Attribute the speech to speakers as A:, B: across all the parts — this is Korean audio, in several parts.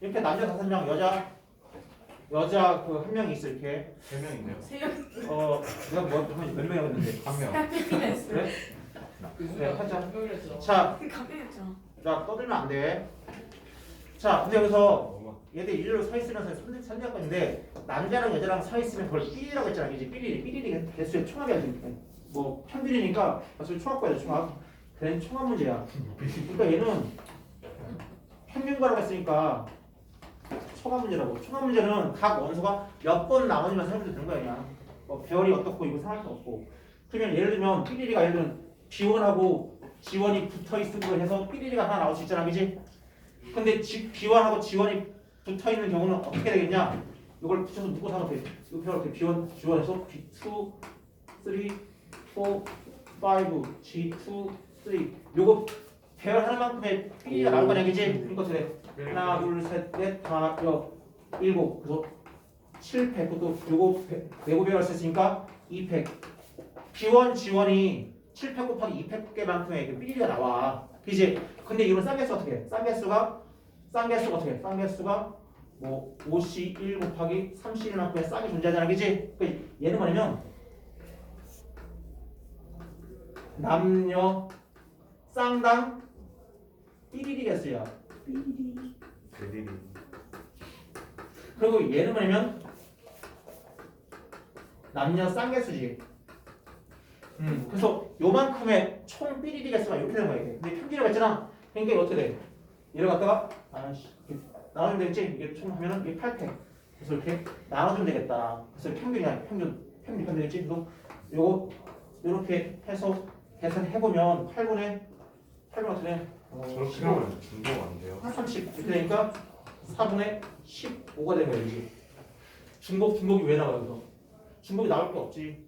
A: 이렇게 남자 다섯 명, 여자 여자 그 한 명이 있어 이렇게.
B: 세 명인데요.
C: 세명
A: 어 내가 뭐몇 명이었는데.
B: 한 명.
C: 깜빡이했어.
A: 그래? 네, 하자.
C: 깜빡이했죠.
A: 자,
C: 깜빡이했죠.
A: 자 떠들면 안 돼. 자, 근데 여기서 얘들 일로 서 있으면서 선택 선택권인데 남자랑 여자랑 서 있으면 그걸 삐리라고 했잖아, 이제 삐리리 삐리리 개수의 총합이 아니뭐 평균이니까 사실 총합과야 총합. 그런 총합 문제야. 그러니까 얘는 평균과라고 했으니까 총합 문제라고. 총합 문제는 각 원소가 몇 번 나머지만 생각해도 되는 거야 그냥. 뭐 배열이 어떻고 이거 상할 거 없고. 그러면 예를 들면 삐리리가 예를 들면 비원하고 지원이 붙어 있는 걸 해서 삐리리가 하나 나올 수 있잖아, 그지? 근데 지, 비원하고 지원이 붙어 있는 경우는 어떻게 되겠냐? 이걸 붙여서 묶어서 하면 돼. 이거 배워 이렇게 비원 지원해서 B2, 3, 4, 5, G2, 3. 요거 배열하는 만큼의 삐리가 나올 거냐, 그지? 어떻게 돼? 하나, 둘, 셋, 넷, 다, 여, 일곱. 그래서 7팩, 그것도 요거 배- 내고 배열 했으니까 2팩. 비원 지원이 7팩 곱하기 2팩 개만큼의 그 삐리가 나와. 그지? 근데 이건 쌍개수 어떻게 해? 쌍개수가 쌍개수가 어떻게 해? 쌍개수가 뭐 5C 1 곱하기 3C만큼의 쌍이 존재하잖아. 그지? 그 얘는 뭐냐면 남녀 쌍당 삐리리 개수야.
B: 대리리.
A: 그리고 얘는 뭐냐면 남녀 쌍개수지. 음, 그래서 요만큼의 총 삐리리 개수가 이렇게 되는 거야 이게. 근데 평균이라고 했잖아. 그러니까 이거 어떻게 돼? 얘를 갖다가 아씨 나눠주면 되겠지? 이게 총 하면은 이게 8팩. 그래서 이렇게 나눠주면 되겠다. 그래서 평균이야 평균. 평균 이렇게 되겠지? 그래서 요거 이렇게 해서 계산해 보면 8분의 8분 어떻게 돼? 어,
B: 저렇게 하면 중복 안 돼요.
A: 30 이렇게 되니까 4분의 15가 되는 거야 이게 중복 중복이 왜 나와요 여기서 중복이 나올 게 없지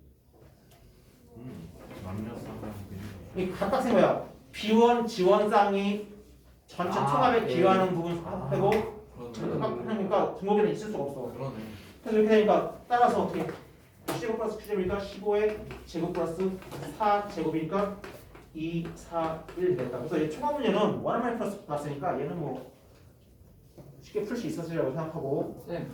B: 남녀 쌍방
A: 이 각각 생거야 비원 지원 쌍이 전체
B: 아,
A: 총합에
B: 네.
A: 기여하는 부분
B: 아.
A: 빼고
B: 그러네.
A: 그러니까 중복에는 있을 수가 없어
B: 그러네.
A: 그래서 이렇게 되니까 따라서 어떻게 15 플러스 Q제곱이니까 15의 제곱 플러스 4 제곱이니까 2, 4, 1 됐다. 그래서 이 총합 문제는 원화만 플러스 나왔으니까 얘는 뭐 쉽게 풀 수 있었으리라고 생각하고
D: 쌤